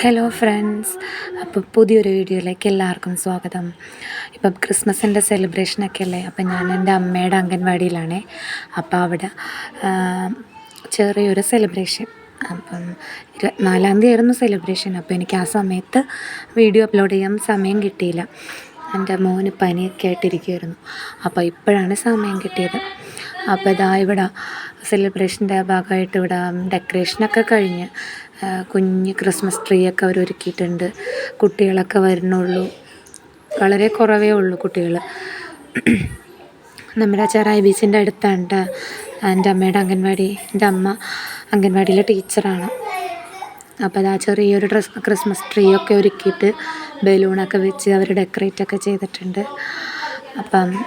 Hello friends അപ്പോൾ പുതിയൊരു വീഡിയോയിലേക്ക് എല്ലാവർക്കും സ്വാഗതം. ഇപ്പം ക്രിസ്മസിന്റെ സെലിബ്രേഷനൊക്കെ അല്ലേ? അപ്പം ഞാൻ എന്റെ അമ്മയുടെ അംഗൻവാടിയിലാണേ. അപ്പോൾ അവിടെ ചെറിയൊരു സെലിബ്രേഷൻ അപ്പം ഇരുപത്തിനാലാം തീയതി ആയിരുന്നു സെലിബ്രേഷൻ അപ്പോൾ എനിക്ക് ആ സമയത്ത് വീഡിയോ അപ്ലോഡ് ചെയ്യാൻ സമയം കിട്ടിയില്ല. എന്റെ മോന് പനിയൊക്കെ ആയിട്ടിരിക്കുമായിരുന്നു അപ്പോൾ ഇപ്പോഴാണ് സമയം കിട്ടിയത്. അപ്പോൾ ഇതാ ഇവിടെ സെലിബ്രേഷന്റെ ഭാഗമായിട്ട് ഇവിടെ ഡെക്കറേഷനൊക്കെ കഴിഞ്ഞ് ആ, കുഞ്ഞ് ക്രിസ്മസ് ട്രീ ഒക്കെ അവർ ഒരുക്കിയിട്ടുണ്ട്. കുട്ടികളൊക്കെ വരുന്നുള്ളൂ. വളരെ കുറവേ ഉള്ളൂ കുട്ടികൾ. നമ്മുടെ ചെറായി ബീച്ചിന്റെ അടുത്താണ് എന്റെ അമ്മയുടെ അംഗൻവാടി എന്റെ അമ്മ അംഗൻവാടിയിലെ ടീച്ചറാണ്. അപ്പോൾ അതാ ചെറിയൊരു ഡ്രസ് ക്രിസ്മസ് ട്രീ ഒക്കെ ഒരുക്കിയിട്ട് ബലൂണൊക്കെ വെച്ച് അവർ ഡെക്കറേറ്റ് ഒക്കെ ചെയ്തിട്ടുണ്ട്. അപ്പം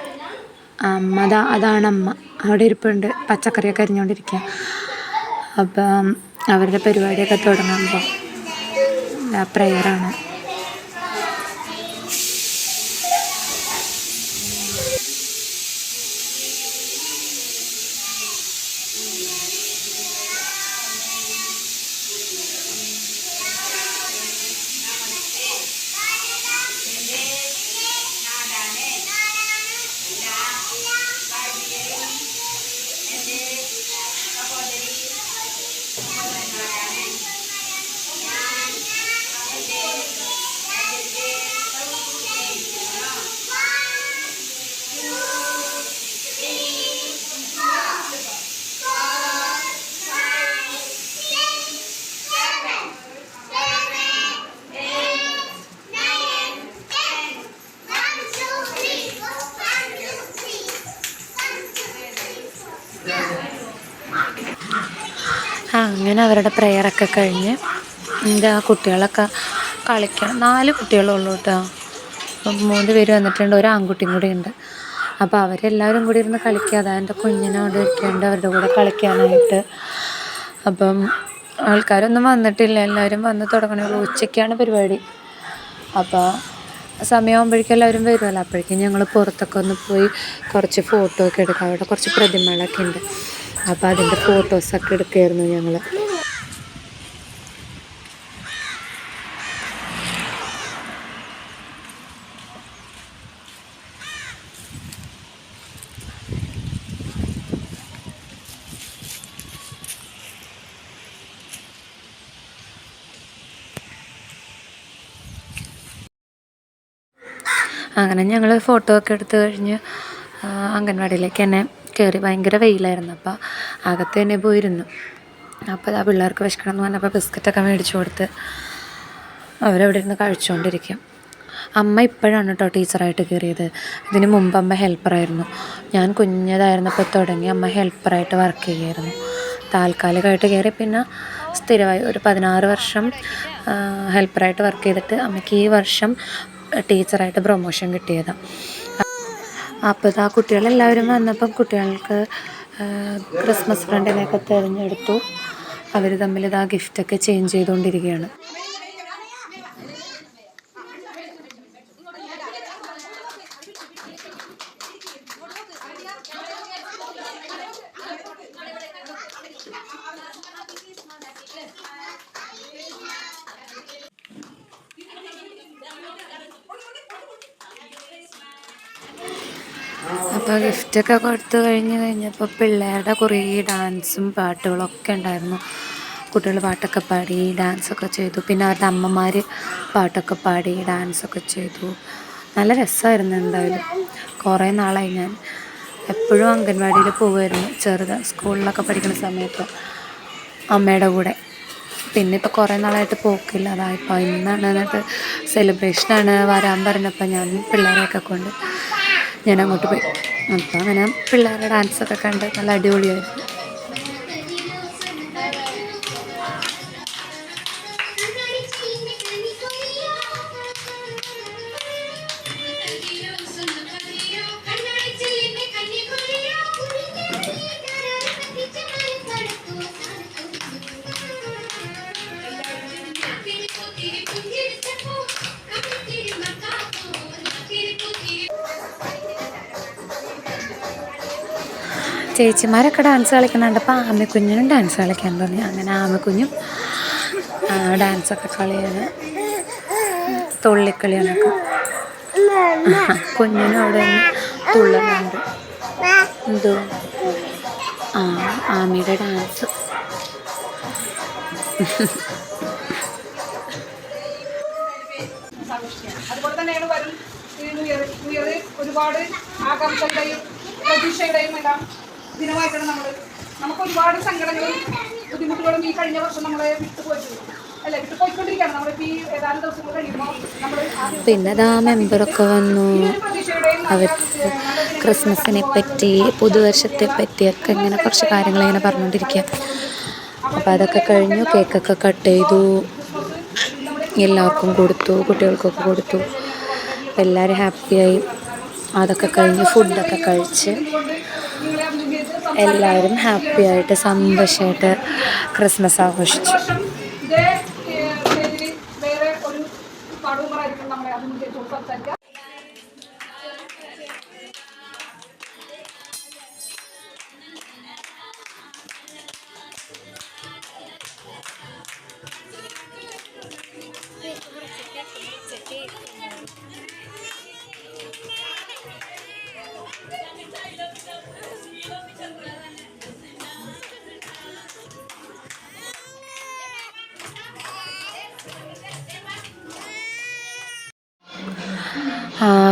അമ്മ അതാ അതാണ് അമ്മ. അവിടെ ഇരിപ്പുണ്ട്. പച്ചക്കറിയൊക്കെ അരിഞ്ഞുകൊണ്ടിരിക്കുക അപ്പം അവരുടെ പരിപാടിയൊക്കെ തുടങ്ങുമ്പോൾ പ്രെയറാണ് അങ്ങനെ അവരുടെ പ്രെയറൊക്കെ കഴിഞ്ഞ് എന്താ കുട്ടികളൊക്കെ കളിക്കണം. നാല് കുട്ടികളുള്ളൂ കേട്ടോ അപ്പം മൂന്ന് പേര് വന്നിട്ടുണ്ട് ഒരു ആൺകുട്ടിയും കൂടി ഉണ്ട്. അപ്പോൾ അവരെല്ലാവരും കൂടി ഇരുന്ന് കളിക്കുക. അതാ എന്റെ കുഞ്ഞിനോട് ഇരിക്കുന്നുണ്ട് അവരുടെ കൂടെ കളിക്കാനായിട്ട്. അപ്പം ആൾക്കാരൊന്നും വന്നിട്ടില്ല. എല്ലാവരും വന്ന് തുടങ്ങണേ ഉള്ളൂ. ഉച്ചയ്ക്കാണ് പരിപാടി. അപ്പോൾ സമയമാകുമ്പോഴേക്കും എല്ലാവരും വരുമല്ലോ അപ്പോഴേക്കും ഞങ്ങൾ പുറത്തൊക്കെ ഒന്ന് പോയി കുറച്ച് ഫോട്ടോ ഒക്കെ എടുക്കാം. അവിടെ കുറച്ച് പ്രതിമകളൊക്കെ ഉണ്ട്. അപ്പോൾ അതിന്റെ ഫോട്ടോസൊക്കെ എടുക്കുകയായിരുന്നു ഞങ്ങൾ അങ്ങനെ ഞങ്ങൾ ഫോട്ടോ ഒക്കെ എടുത്തു കഴിഞ്ഞ് അംഗൻവാടിയിലേക്ക് തന്നെ കയറി ഭയങ്കര വെയിലായിരുന്നു. അപ്പോൾ അകത്ത് തന്നെ പോയിരുന്നു. അപ്പോൾ ആ പിള്ളേർക്ക് വിശക്കണം എന്ന് പറഞ്ഞപ്പോൾ ബിസ്ക്കറ്റൊക്കെ മേടിച്ചു കൊടുത്ത് അവരവിടെ ഇരുന്ന് കഴിച്ചുകൊണ്ടിരിക്കും അമ്മ ഇപ്പോഴാണ് കേട്ടോ ടീച്ചറായിട്ട് കയറിയത്. ഇതിന് മുമ്പ് അമ്മ ഹെൽപ്പറായിരുന്നു ഞാൻ കുഞ്ഞതായിരുന്നപ്പോൾ തുടങ്ങി അമ്മ ഹെൽപ്പറായിട്ട് വർക്ക് ചെയ്യുമായിരുന്നു താൽക്കാലികമായിട്ട് കയറി പിന്നെ സ്ഥിരമായി ഒരു പതിനാറ് വർഷം ഹെൽപ്പറായിട്ട് വർക്ക് ചെയ്തിട്ട് അമ്മയ്ക്ക് ഈ വർഷം ടീച്ചറായിട്ട് പ്രൊമോഷൻ കിട്ടിയതാണ് അപ്പോൾ ആ കുട്ടികളെല്ലാവരും വന്നപ്പം കുട്ടികൾക്ക് ക്രിസ്മസ് ഫ്രണ്ടിനെയൊക്കെ തിരഞ്ഞെടുത്തു. അവർ തമ്മിൽ ഇതാ ഗിഫ്റ്റൊക്കെ ചേഞ്ച് ചെയ്തുകൊണ്ടിരിക്കുകയാണ് അപ്പോൾ ഗിഫ്റ്റൊക്കെ കൊടുത്തു കഴിഞ്ഞ് കഴിഞ്ഞപ്പോൾ പിള്ളേരുടെ കുറേ ഡാൻസും പാട്ടുകളൊക്കെ ഉണ്ടായിരുന്നു. കുട്ടികൾ പാട്ടൊക്കെ പാടി ഡാൻസൊക്കെ ചെയ്തു. പിന്നെ അവരുടെ അമ്മമാർ പാട്ടൊക്കെ പാടി ഡാൻസൊക്കെ ചെയ്തു. നല്ല രസമായിരുന്നു എന്തായാലും. കുറേ നാളായി ഞാൻ എപ്പോഴും അംഗൻവാടിയിൽ പോകുമായിരുന്നു ചെറുത് സ്കൂളിലൊക്കെ പഠിക്കുന്ന സമയത്ത് അമ്മയുടെ കൂടെ. പിന്നെ ഇപ്പോൾ കുറേ നാളായിട്ട് പോക്കില്ല. അതായപ്പോൾ ഇന്നാണ് എന്നിട്ട് സെലിബ്രേഷനാണ് വരാൻ പറഞ്ഞപ്പോൾ ഞാൻ പിള്ളേരെയൊക്കെ കൊണ്ട് ഞാൻ അങ്ങോട്ട് പോയി. അപ്പം അങ്ങനെ പിള്ളേരുടെ ഡാൻസൊക്കെ കണ്ട് നല്ല അടിപൊളിയായിരുന്നു. ചേച്ചിമാരൊക്കെ ഡാൻസ് കളിക്കുന്നുണ്ട്. അപ്പോൾ ആമക്കുഞ്ഞിനും ഡാൻസ് കളിക്കാൻ തോന്നി. അങ്ങനെ ആമക്കുഞ്ഞും ഡാൻസൊക്കെ കളിയാണ്. തുള്ളിക്കളിയാണൊക്കെ കുഞ്ഞിനും അവിടെ തുള്ളുന്നുണ്ട്. എന്തോ? ആ ആമിയുടെ ഡാൻസ് അതുപോലെ തന്നെയാണ് വരും ഒരുപാട് ആകാംക്ഷയുടെയും പ്രതീക്ഷയുടെയും എല്ലാം ദിനമായിട്ടാണ് നമ്മൾ നമുക്ക് ഒരുപാട് സങ്കടങ്ങളും ബുദ്ധിമുട്ടുകളും ഈ കഴിഞ്ഞ വർഷം നമ്മളെ വിട്ടുപോയിട്ടുണ്ട് പിന്നെ അതാ മെമ്പറൊക്കെ വന്നു. അവർ ക്രിസ്മസിനെ പറ്റി പുതുവർഷത്തെ പറ്റിയൊക്കെ ഇങ്ങനെ കുറച്ച് കാര്യങ്ങൾ ഇങ്ങനെ പറഞ്ഞുകൊണ്ടിരിക്കുക. അപ്പോൾ അതൊക്കെ കഴിഞ്ഞു കേക്കൊക്കെ കട്ട് ചെയ്തു. എല്ലാവർക്കും കൊടുത്തു കുട്ടികൾക്കൊക്കെ കൊടുത്തു. എല്ലാവരും ഹാപ്പിയായി. അതൊക്കെ കഴിഞ്ഞ് ഫുഡൊക്കെ കഴിച്ച് എല്ലാവരും ഹാപ്പിയായിട്ട് സന്തോഷമായിട്ട് ക്രിസ്മസ് ആഘോഷിച്ചു.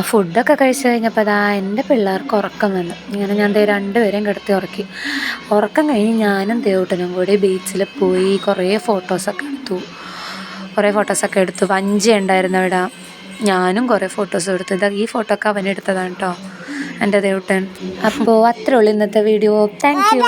ഫുഡൊക്കെ കഴിച്ച് കഴിഞ്ഞപ്പോൾ അതാ എന്റെ പിള്ളേർക്ക് ഉറക്കം വന്നു. ഇങ്ങനെ ഞാൻ ദേ രണ്ടുപേരെയും കിടത്തി ഉറക്കി. ഉറക്കം കഴിഞ്ഞ് ഞാനും ദേവട്ടനും കൂടി ബീച്ചിൽ പോയി കുറേ ഫോട്ടോസൊക്കെ എടുത്തു. കുറേ ഫോട്ടോസൊക്കെ എടുത്തു. വഞ്ചി ഉണ്ടായിരുന്നു അവിടെ. ഞാനും കുറേ ഫോട്ടോസ് എടുത്തു. ഇതാ ഈ ഫോട്ടോ ഒക്കെ അവൻ എടുത്തതാണ് കേട്ടോ എന്റെ ദേവട്ടൻ. അപ്പോൾ അത്രേ ഉള്ളൂ ഇന്നത്തെ വീഡിയോ. Thank you